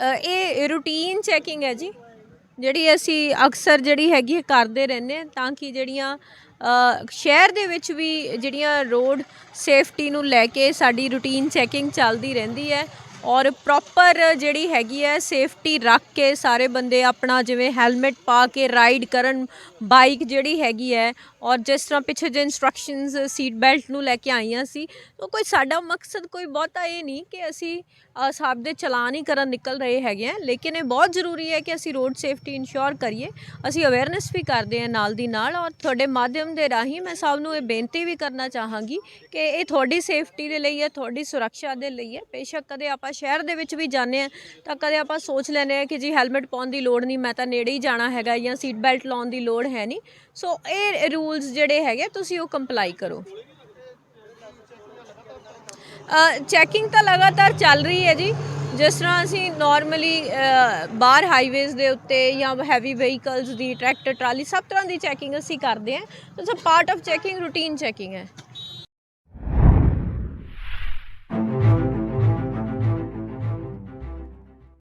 ਅ, ਇਹ routine checking ਹੈ ਜੀ ਜਿਹੜੀ ਅਸੀਂ ਅਕਸਰ ਜਿਹੜੀ ਹੈਗੀ ਹੈ ਕਰਦੇ ਰਹਿੰਦੇ ਹਾਂ, ਤਾਂ ਕਿ ਜਿਹੜੀਆਂ ਸ਼ਹਿਰ ਦੇ ਵਿੱਚ ਵੀ ਜਿਹੜੀਆਂ ਰੋਡ ਸੇਫਟੀ ਨੂੰ ਲੈ ਕੇ ਸਾਡੀ ਰੂਟੀਨ ਚੈਕਿੰਗ ਚੱਲਦੀ ਰਹਿੰਦੀ ਹੈ। ਔਰ ਪ੍ਰੋਪਰ ਜਿਹੜੀ ਹੈਗੀ ਹੈ ਸੇਫਟੀ ਰੱਖ ਕੇ ਸਾਰੇ ਬੰਦੇ ਆਪਣਾ ਜਿਵੇਂ ਹੈਲਮਟ ਪਾ ਕੇ ਰਾਈਡ ਕਰਨ ਬਾਈਕ ਜਿਹੜੀ ਹੈਗੀ ਹੈ ਔਰ ਜਿਸ ਤਰ੍ਹਾਂ ਪਿੱਛੇ ਜੇ ਇਨਸਟਰਕਸ਼ਨਸ ਸੀਟ ਬੈਲਟ ਨੂੰ ਲੈ ਕੇ ਆਈਆਂ ਸੀ ਤਾਂ ਕੋਈ ਸਾਡਾ ਮਕਸਦ ਕੋਈ ਬਹੁਤਾ ਇਹ ਨਹੀਂ ਕਿ ਅਸੀਂ ਅ, ਦੇ ਚਲਾਨ ਹੀ ਕਰਨ ਨਿਕਲ ਰਹੇ ਹੈਗੇ ਆ ਲੇਕਿਨ ਇਹ ਬਹੁਤ ਜ਼ਰੂਰੀ ਹੈ ਕਿ ਅਸੀਂ ਰੋਡ ਸੇਫਟੀ ਇਨਸ਼ੋਰ ਕਰੀਏ ਅਸੀਂ ਅਵੇਅਰਨੈਸ ਵੀ ਕਰਦੇ ਹਾਂ ਨਾਲ ਦੀ ਨਾਲ ਔਰ ਤੁਹਾਡੇ ਮਾਧਿਅਮ ਦੇ ਰਾਹੀਂ ਮੈਂ ਸਭ ਨੂੰ ਇਹ ਬੇਨਤੀ ਵੀ ਕਰਨਾ ਚਾਹਾਂਗੀ ਕਿ ਇਹ ਤੁਹਾਡੀ ਸੇਫਟੀ ਦੇ ਲਈ ਹੈ ਤੁਹਾਡੀ ਸੁਰੱਖਿਆ ਦੇ ਲਈ ਹੈ ਬੇਸ਼ੱਕ ਕਦੇ ਆਪਾਂ ਸ਼ਹਿਰ ਦੇ ਵਿੱਚ ਵੀ ਜਾਂਦੇ ਆ ਤਾਂ ਕਦੇ ਆਪਾਂ ਸੋਚ ਲੈਂਦੇ ਆ ਕਿ ਜੀ ਹੈਲਮਟ ਪਾਉਣ ਦੀ ਲੋੜ ਨਹੀਂ, ਮੈਂ ਤਾਂ ਨੇੜੇ ਹੀ ਜਾਣਾ ਹੈਗਾ ਜਾਂ ਸੀਟ ਬੈਲਟ ਲਾਉਣ ਦੀ ਲੋੜ ਹੈ ਨਹੀਂ। ਸੋ ਇਹ ਰੂਲਸ ਜਿਹੜੇ ਹੈਗੇ ਤੁਸੀਂ ਉਹ ਕੰਪਲਾਈ ਕਰੋ। ਚੈਕਿੰਗ ਤਾਂ ਲਗਾਤਾਰ ਚੱਲ ਰਹੀ ਹੈ ਜੀ। ਜਿਸ ਤਰ੍ਹਾਂ ਅਸੀਂ ਨਾਰਮਲੀ ਬਾਹਰ ਹਾਈਵੇਜ਼ ਦੇ ਉੱਤੇ ਜਾਂ ਹੈਵੀ ਵਹੀਕਲਸ ਦੀ ਟਰੈਕਟਰ ਟਰਾਲੀ, ਸਭ ਤਰ੍ਹਾਂ ਦੀ ਚੈਕਿੰਗ ਅਸੀਂ ਕਰਦੇ ਹਾਂ। It's part of checking routine checking ਹੈ।